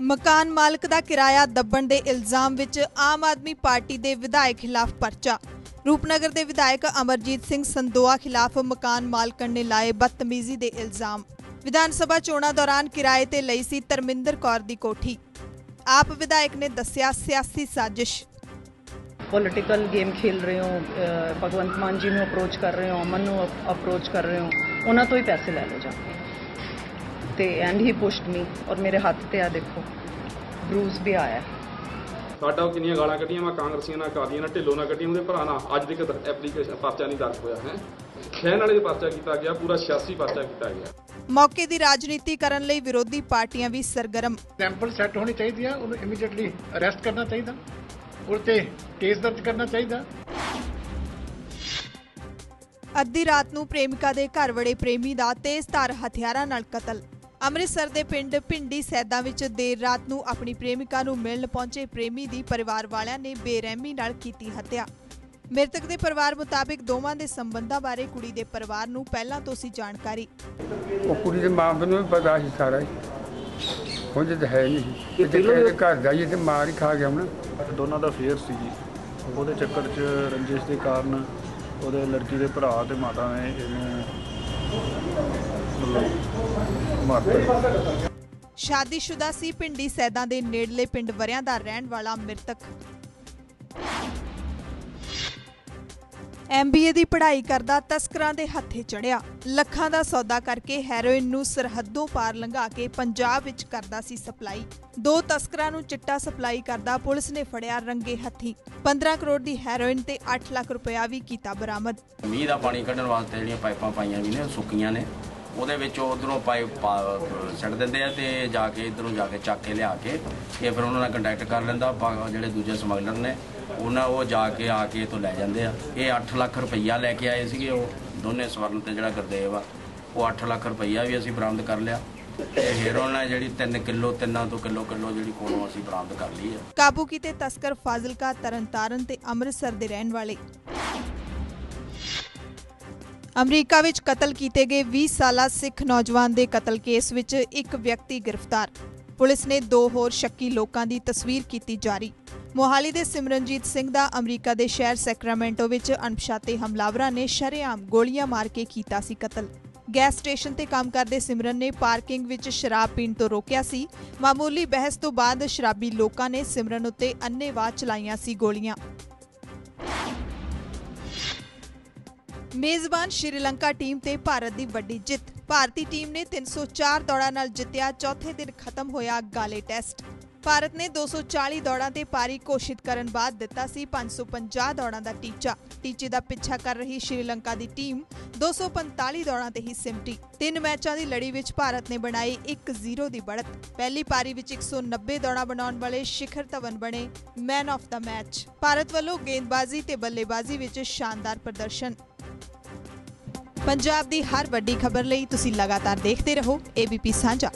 ਮਕਾਨ ਮਾਲਕ ਦਾ ਕਿਰਾਇਆ ਦੱਬਣ ਦੇ ਇਲਜ਼ਾਮ ਵਿੱਚ ਆਮ ਆਦਮੀ ਪਾਰਟੀ ਦੇ ਵਿਧਾਇਕ ਖਿਲਾਫ ਪਰਚਾ। ਰੂਪਨਗਰ ਦੇ ਵਿਧਾਇਕ ਅਮਰਜੀਤ ਸਿੰਘ ਸੰਦੋਆ ਖਿਲਾਫ ਮਕਾਨ ਮਾਲਕਣ ਨੇ ਲਾਏ ਬਦਤਮੀਜ਼ੀ ਦੇ ਇਲਜ਼ਾਮ। ਵਿਧਾਨ ਸਭਾ ਚੋਣਾਂ ਦੌਰਾਨ ਕਿਰਾਏ ਤੇ ਲਈ ਸੀ ਧਰਮਿੰਦਰ ਕੌਰ ਦੀ ਕੋਠੀ। ਆਪ ਵਿਧਾਇਕ ਨੇ ਦੱਸਿਆ ਸਿਆਸੀ ਸਾਜ਼ਿਸ਼। ਪੋਲੀਟੀਕਲ ਗੇਮ ਖੇਲ ਰਹੇ ਹੋ ਭਗਵੰਤ ਮਾਨ ਜੀ ਨੂੰ ਅਪਰੋਚ ਕਰ ਰਹੇ ਹੋ, ਅਮਨ ਨੂੰ ਅਪਰੋਚ ਕਰ ਰਹੇ ਹੋ, ਉਹਨਾਂ ਤੋਂ ਹੀ ਪੈਸੇ ਲੈ ਲਓ ਜਾ ਤੇ ਐਂਡ ਹੀ ਪੁਸ਼ਡ ਮੀ ਔਰ ਮੇਰੇ ਹੱਥ ਤੇ ਆ ਦੇਖੋ ਬਰੂਜ਼ ਵੀ ਆਇਆ। ਸਾਡਾ ਉਹ ਕਿੰਨੀਆਂ ਗਾਲਾਂ ਕੱਢੀਆਂ ਮੈਂ ਕਾਂਗਰਸੀਆਂ ਨਾਲ ਕਾਦੀਆਂ ਨਾਲ ਢਿੱਲੋਂ ਨਾਲ ਕੱਢੀਆਂ ਉਹਦੇ ਭਰਾ ਨਾਲ ਅੱਜ ਤੱਕ ਐਪਲੀਕੇਸ਼ਨ ਪਰਚਾ ਨਹੀਂ ਦਰਜ ਹੋਇਆ ਹੈ। ਖੈਨ ਵਾਲੇ ਦੇ ਪਰਚਾ ਕੀਤਾ ਗਿਆ ਪੂਰਾ 86 ਪਰਚਾ ਕੀਤਾ ਗਿਆ। ਮੌਕੇ ਦੀ ਰਾਜਨੀਤੀ ਕਰਨ ਲਈ ਵਿਰੋਧੀ ਪਾਰਟੀਆਂ ਵੀ ਸਰਗਰਮ। ਸੈਂਪਲ ਸੈੱਟ ਹੋਣੀ ਚਾਹੀਦੀ ਆ ਉਹਨੂੰ ਇਮੀਡੀਏਟਲੀ ਅਰੈਸਟ ਕਰਨਾ ਚਾਹੀਦਾ ਉਹਦੇ ਤੇ ਕੇਸ ਦਰਜ ਕਰਨਾ ਚਾਹੀਦਾ। ਅੱਧੀ ਰਾਤ ਨੂੰ ਪ੍ਰੇਮਿਕਾ ਦੇ ਘਰ ਵੜੇ ਪ੍ਰੇਮੀ ਦਾ ਤੇਜ਼ਧਾਰ ਹਥਿਆਰਾਂ ਨਾਲ ਕਤਲ। ਅੰਮ੍ਰਿਤਸਰ ਦੇ ਪਿੰਡ ਪਿੰਡੀ ਸੈਦਾ ਵਿੱਚ ਦੇਰ ਰਾਤ ਨੂੰ ਆਪਣੀ ਪ੍ਰੇਮਿਕਾ ਨੂੰ ਮਿਲਣ ਪਹੁੰਚੇ ਪ੍ਰੇਮੀ ਦੀ ਪਰਿਵਾਰ ਵਾਲਿਆਂ ਨੇ ਬੇਰਹਿਮੀ ਨਾਲ ਕੀਤੀ ਹੱਤਿਆ। ਮ੍ਰਿਤਕ ਦੇ ਪਰਿਵਾਰ ਮੁਤਾਬਿਕ ਦੋਵਾਂ ਦੇ ਸੰਬੰਧਾਂ ਬਾਰੇ ਕੁੜੀ ਦੇ ਪਰਿਵਾਰ ਨੂੰ ਪਹਿਲਾਂ ਤੋਂ ਸੀ ਜਾਣਕਾਰੀ। ਉਹ ਕੁੜੀ ਦੇ ਮਾਂ ਨੂੰ ਵੀ ਪਤਾ ਸੀ ਸਾਰਾ ਹੀ। ਹੁਣ ਤਾਂ ਹੈ ਨਹੀਂ। ਸੀ ਤੇ ਘਰ ਜਾਈਏ ਤੇ ਮਾਰ ਹੀ ਖਾ ਗਿਆ ਹੁਣ ਦੋਨਾਂ ਦਾ ਫੇਅਰ ਸੀ ਜੀ। ਉਹਦੇ ਚੱਕਰ 'ਚ ਰੰਜਿਸ਼ ਦੇ ਕਾਰਨ ਉਹਦੇ ਲੜਕੀ ਦੇ ਭਰਾ ਤੇ ਮਾਤਾ ਨੇ ਇਹਨੂੰ ਮਾਰਤਾ ਸ਼ਾਦੀशुदा ਸੀ ਪਿੰਡੀ ਸੈਦਾ ਦੇ ਨੇੜਲੇ ਪਿੰਡ ਵਰਿਆਂ ਦਾ ਰਹਿਣ ਵਾਲਾ ਮ੍ਰਿਤਕ। ਐਮਬੀਏ ਦੀ ਪੜ੍ਹਾਈ ਕਰਦਾ ਤਸਕਰਾਂ ਦੇ ਹੱਥੇ ਚੜਿਆ ਲੱਖਾਂ ਦਾ ਸੌਦਾ ਕਰਕੇ ਹੈਰੋਇਨ ਨੂੰ ਸਰਹੱਦੋਂ ਪਾਰ ਲੰਘਾ ਕੇ ਪੰਜਾਬ ਵਿੱਚ ਕਰਦਾ ਸੀ ਸਪਲਾਈ। ਦੋ ਤਸਕਰਾਂ ਨੂੰ ਚਿੱਟਾ ਸਪਲਾਈ ਕਰਦਾ ਪੁਲਿਸ ਨੇ ਫੜਿਆ ਰੰਗੇ ਹੱਥੀ। 15 ਕਰੋੜ ਦੀ ਹੈਰੋਇਨ ਤੇ 8 ਲੱਖ ਰੁਪਇਆ ਵੀ ਕੀਤਾ ਬਰਾਮਦ। ਮੀਂਹ ਦਾ ਪਾਣੀ ਕੱਢਣ ਵਾਸਤੇ ਜਿਹੜੀਆਂ ਪਾਈਪਾਂ ਪਾਈਆਂ ਵੀ ਨੇ ਸੁੱਕੀਆਂ ਨੇ। ਉਹਦੇ ਵਿੱਚ ਉਧਰੋਂ ਪਾਈਪ ਛੱਡ ਦਿੰਦੇ ਆ ਤੇ ਜਾ ਕੇ ਇਧਰੋਂ ਜਾ ਕੇ ਚੱਕ ਕੇ ਲਿਆ ਕੇ ਇਹ ਫਿਰ ਉਹਨਾਂ ਨਾਲ ਕੰਟੈਕਟ ਕਰ ਲੈਂਦਾ। ਜਿਹੜੇ ਦੂਜੇ ਸਮਗਲਰ ਨੇ, ਉਹਨਾਂ ਉਹ ਜਾ ਕੇ ਆ ਕੇ ਤੋਂ ਲੈ ਜਾਂਦੇ ਆ। ਇਹ 8 ਲੱਖ ਰੁਪਈਆ ਲੈ ਕੇ ਆਏ ਸੀਗੇ ਉਹ, ਦੋਨੇ ਸਵਰਨ ਤੇ ਜਿਹੜਾ ਗੁਰਦੇਵ ਆ, ਉਹ 8 ਲੱਖ ਰੁਪਈਆ ਵੀ ਅਸੀਂ ਬਰਾਮਦ ਕਰ ਲਿਆ। ਤੇ ਹੈਰੋਇਨ ਆ ਜਿਹੜੀ 3 ਕਿਲੋ, ਤਿੰਨਾਂ ਤੋਂ ਕਿਲੋ ਕਿਲੋ ਜਿਹੜੀ ਕੋਲੋਂ ਅਸੀਂ ਬਰਾਮਦ ਕਰ ਲਈ ਆ। ਕਾਬੂ ਕੀਤੇ ਤਸਕਰ ਫਾਜ਼ਿਲਕਾ ਤਰਨਤਾਰਨ ਤੇ ਅੰਮ੍ਰਿਤਸਰ ਦੇ ਰਹਿਣ ਵਾਲੇ। ਅਮਰੀਕਾ ਵਿੱਚ ਕਤਲ ਕੀਤੇ ਗਏ 20 ਸਾਲਾ ਸਿੱਖ ਨੌਜਵਾਨ ਦੇ ਕਤਲ ਕੇਸ ਵਿੱਚ ਇੱਕ ਵਿਅਕਤੀ ਗ੍ਰਿਫਤਾਰ। ਪੁਲਿਸ ਨੇ ਦੋ ਹੋਰ ਸ਼ੱਕੀ ਲੋਕਾਂ ਦੀ ਤਸਵੀਰ ਕੀਤੀ ਜਾਰੀ। ਮੋਹਾਲੀ ਦੇ ਸਿਮਰਨਜੀਤ ਸਿੰਘ ਦਾ ਅਮਰੀਕਾ ਦੇ ਸ਼ਹਿਰ ਸੈਕਰਾਮੈਂਟੋ ਵਿੱਚ ਅਣਪਛਾਤੇ ਹਮਲਾਵਰਾਂ ਨੇ ਸ਼ਰੇਆਮ ਗੋਲੀਆਂ ਮਾਰ ਕੇ ਕੀਤਾ ਸੀ ਕਤਲ। ਗੈਸ ਸਟੇਸ਼ਨ ਤੇ ਕੰਮ ਕਰਦੇ ਸਿਮਰਨ ਨੇ ਪਾਰਕਿੰਗ ਵਿੱਚ ਸ਼ਰਾਬ ਪੀਣ ਤੋਂ ਰੋਕਿਆ ਸੀ। ਮਾਮੂਲੀ ਬਹਿਸ ਤੋਂ ਬਾਅਦ ਸ਼ਰਾਬੀ ਲੋਕਾਂ ਨੇ ਸਿਮਰਨ ਉੱਤੇ ਅੰਨ੍ਹੇਵਾਹ ਚਲਾਈਆਂ ਸੀ ਗੋਲੀਆਂ। ਮੇਜ਼ਬਾਨ ਸ਼੍ਰੀਲੰਕਾ ਟੀਮ ਤੇ ਭਾਰਤ ਦੀ ਵੱਡੀ ਜਿੱਤ। ਭਾਰਤੀ ਟੀਮ ਨੇ 304 ਦੌੜਾਂ ਨਾਲ ਜਿੱਤਿਆ। ਚੌਥੇ ਦਿਨ ਖਤਮ ਹੋਇਆ ਗਾਲੇ ਟੈਸਟ। ਭਾਰਤ ਨੇ 240 ਦੌੜਾਂ ਤੇ ਪਾਰੀ ਘੋਸ਼ਿਤ ਕਰਨ ਬਾਅਦ ਦਿੱਤਾ ਸੀ 550 ਦੌੜਾਂ ਦਾ ਟੀਚਾ। ਟੀਚੇ ਦਾ ਪਿੱਛਾ ਕਰ ਰਹੀ ਸ਼੍ਰੀਲੰਕਾ ਦੀ ਟੀਮ 245 ਦੌੜਾਂ ਤੇ ਹੀ ਸਿਮਟੀ। ਤਿੰਨ ਮੈਚਾਂ ਦੀ ਲੜੀ ਵਿੱਚ ਭਾਰਤ ਨੇ ਬਣਾਈ 1-0 ਦੀ ਬੜਤ। ਪਹਿਲੀ ਪਾਰੀ ਵਿੱਚ 190 ਦੌੜਾਂ ਬਣਾਉਣ ਵਾਲੇ ਸ਼ਿਖਰ ਧਵਨ ਬਣੇ। Man of the match Bharat ਵੱਲੋਂ ਗੇਂਦਬਾਜ਼ੀ ਤੇ ਬੱਲੇਬਾਜ਼ੀ ਵਿੱਚ ਸ਼ਾਨਦਾਰ ਪ੍ਰਦਰਸ਼ਨ। ਪੰਜਾਬ ਦੀ ਹਰ ਵੱਡੀ ਖਬਰ ਲਈ ਤੁਸੀਂ ਲਗਾਤਾਰ ਦੇਖਦੇ ਰਹੋ ABP ਸਾਂਝਾ।